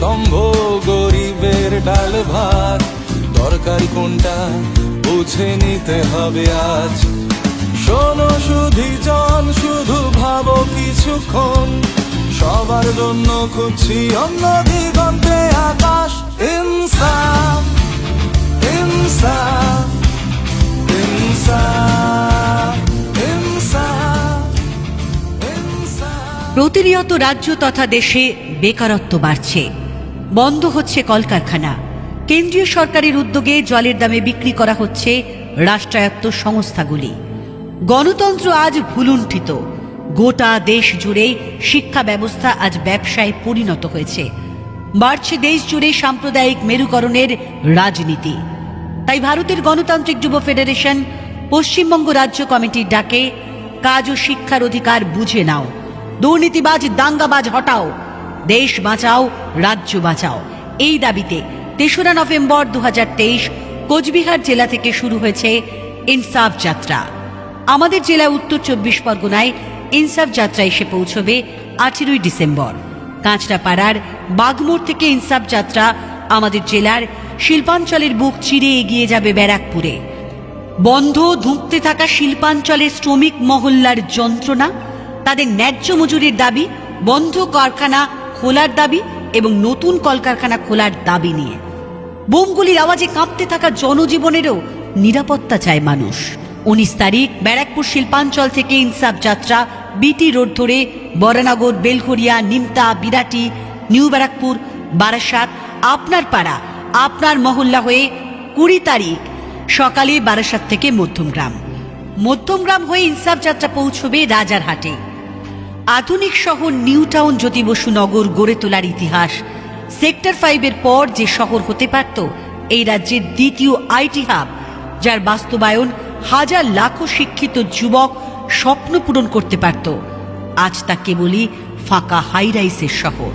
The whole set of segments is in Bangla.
দম্ভ, গরিবের ডাল ভাত। দরকার কোনটা বুঝে নিতে হবে আজ। শোনো শুধু জন, শুধু ভাবো কিছুক্ষণ। সবার জন্য খুঁজছি অন্য দিগন্তে আকাশ। প্রতিনিয়ত রাজ্য তথা দেশে বেকারত্ব বাড়ছে। বন্ধ হচ্ছে কলকারখানা। কেন্দ্রীয় সরকারের উদ্যোগে জলের দামে বিক্রি করা হচ্ছে রাষ্ট্রায়ত্ত সংস্থাগুলি। গণতন্ত্র আজ ভুলুণ্ঠিত। গোটা দেশ জুড়ে শিক্ষা ব্যবস্থা আজ ব্যবসায় পরিণত হয়েছে। বাড়ছে দেশ জুড়ে সাম্প্রদায়িক মেরুকরণের রাজনীতি। তাই ভারতের গণতান্ত্রিক যুব ফেডারেশন পশ্চিমবঙ্গ রাজ্য কমিটির ডাকে, কাজ ও শিক্ষার অধিকার বুঝে নাও। দুর্নীতিবাজ, দাঙ্গাবাজ হটাও। দেশ বাঁচাও, রাজ্য বাঁচাও। এই দাবিতে তেসরা নভেম্বর দুহাজার তেইশ কোচবিহার জেলা থেকে শুরু হয়েছে ইনসাফ যাত্রা। আমাদের জেলা উত্তর চব্বিশ পরগনায় ইনসাফ যাত্রা এসে পৌঁছবে আঠেরোই ডিসেম্বর। কাঁচরাপাড়ার বাগমোড় থেকে ইনসাফ যাত্রা আমাদের জেলার শিল্পাঞ্চলের বুক চিরে এগিয়ে যাবে ব্যারাকপুরে। বন্ধ ধুঁকতে থাকা শিল্পাঞ্চলের শ্রমিক মহল্লার যন্ত্রণা তাদের ন্যায্য মজুরির দাবি, বন্ধ কারখানা খোলার দাবি এবং নতুন কলকারখানা খোলার দাবি নিয়ে। বোমগুলির আওয়াজে কাঁপতে থাকা জনজীবনেরও নিরাপত্তা চায় মানুষ। উনিশ তারিখ, ব্যারাকপুর শিল্পাঞ্চল থেকে ইনসাফ যাত্রা, বিটি রোড ধরে বরানগর বেলঘরিয়া নিমতা, বিরাটি, নিউ ব্যারাকপুর, বারাসাত আপনার পাড়া আপনার মহল্লা হয়ে কুড়ি তারিখ সকালে বারাসাত থেকে মধ্যমগ্রাম। মধ্যমগ্রাম হয়ে ইনসাফ যাত্রা পৌঁছবে রাজারহাটে। আধুনিক শহর নিউ টাউন জ্যোতি বসু নগর গড়ে তোলার ইতিহাস। সেক্টর ফাইভের পর যে শহর হতে পারত, এই রাজ্যের দ্বিতীয় আইটি হাব, যার বাস্তবায়ন হাজার লাখো শিক্ষিত যুবক স্বপ্ন পূরণ করতে পারত। আজ তা কেবলই ফাঁকা হাইরাইসের শহর।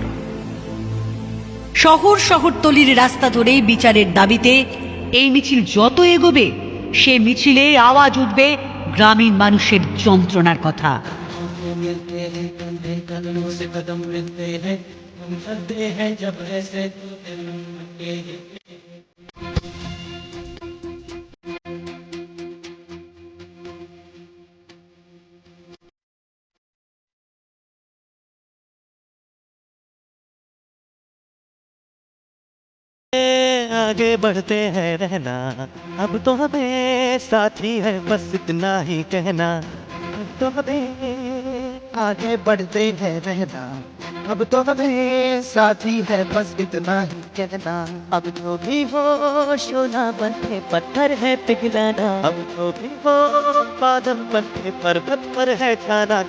শহর শহরতলির রাস্তা ধরে বিচারের দাবিতে এই মিছিল যত এগোবে, সে মিছিলে আওয়াজ উঠবে গ্রামীণ মানুষের যন্ত্রণার কথা। मिलते हैं, कंधे कदमों से कदम मिलते हैं। हम चलते हैं जब ऐसे तो दिल मिलते आगे बढ़ते हैं रहना। अब तो हमें साथी है बस इतना ही कहना। अब तो हमें आगे बढ़ते हैं रहना। अब तो हमें साथी है, बस इतना ही कहना। अब तो भी वो सोना बनते पत्थर है पिघलाना। अब तो भी वो बादल बनते पर्वत पर है खाना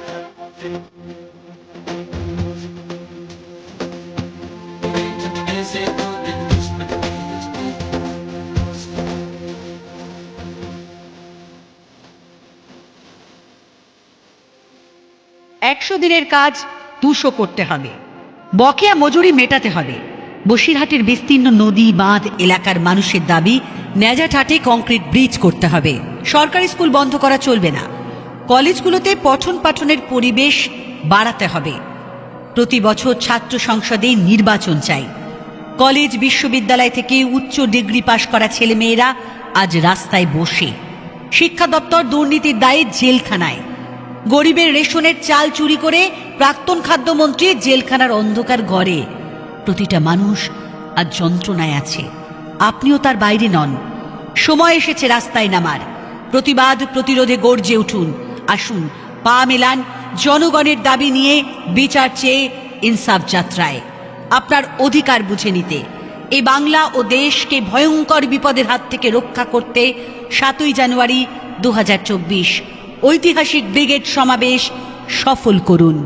একশো দিনের কাজ দুশো করতে হবে। বকেয়া মজুরি মেটাতে হবে। বসিরহাটের বিস্তীর্ণ নদী, বাঁধ এলাকার মানুষের দাবি ন্যাজাঠাটে কংক্রিট ব্রিজ করতে হবে। সরকারি স্কুল বন্ধ করা চলবে না। কলেজগুলোতে পঠন পাঠনের পরিবেশ বাড়াতে হবে। প্রতি বছর ছাত্র সংসদে নির্বাচন চাই। কলেজ, বিশ্ববিদ্যালয় থেকে উচ্চ ডিগ্রি পাশ করা ছেলেমেয়েরা আজ রাস্তায় বসে। শিক্ষা দপ্তর দুর্নীতির দায়ে জেলখানায়। গরিবের রেশনের চাল চুরি করে প্রাক্তন খাদ্যমন্ত্রী জেলখানার অন্ধকার ঘরে। প্রতিটা মানুষ আজ যন্ত্রণায় আছে। আপনিও তার বাইরে নন। সময় এসেছে রাস্তায় নামার। প্রতিবাদ প্রতিরোধে গর্জে উঠুন। আসুন, পা মেলান, জনগণের দাবি নিয়ে বিচার চেয়ে ইনসাফ যাত্রায়। আপনার অধিকার বুঝে নিতে। এই বাংলা ও দেশকে ভয়ঙ্কর বিপদের হাত থেকে রক্ষা করতে সাতই জানুয়ারি দু হাজার চব্বিশ ঐতিহাসিক ব্রিগেড সমাবেশ সফল করুন।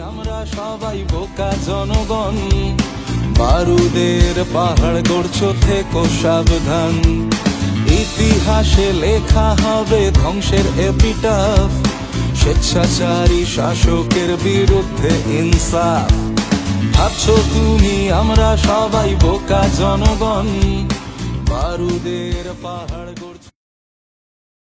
আমরা সবাই বোকা জনগণ। বারুদের পাহাড় গড়ছো থেকো সাবধান। ইতিহাসে লেখা হবে ধ্বংসের এপিটাফ। স্বেচ্ছাচারী শাসকের বিরুদ্ধে ইনসাফ। ভাবছ তুমি আমরা সবাই বোকা জনগণ। বারুদের পাহাড়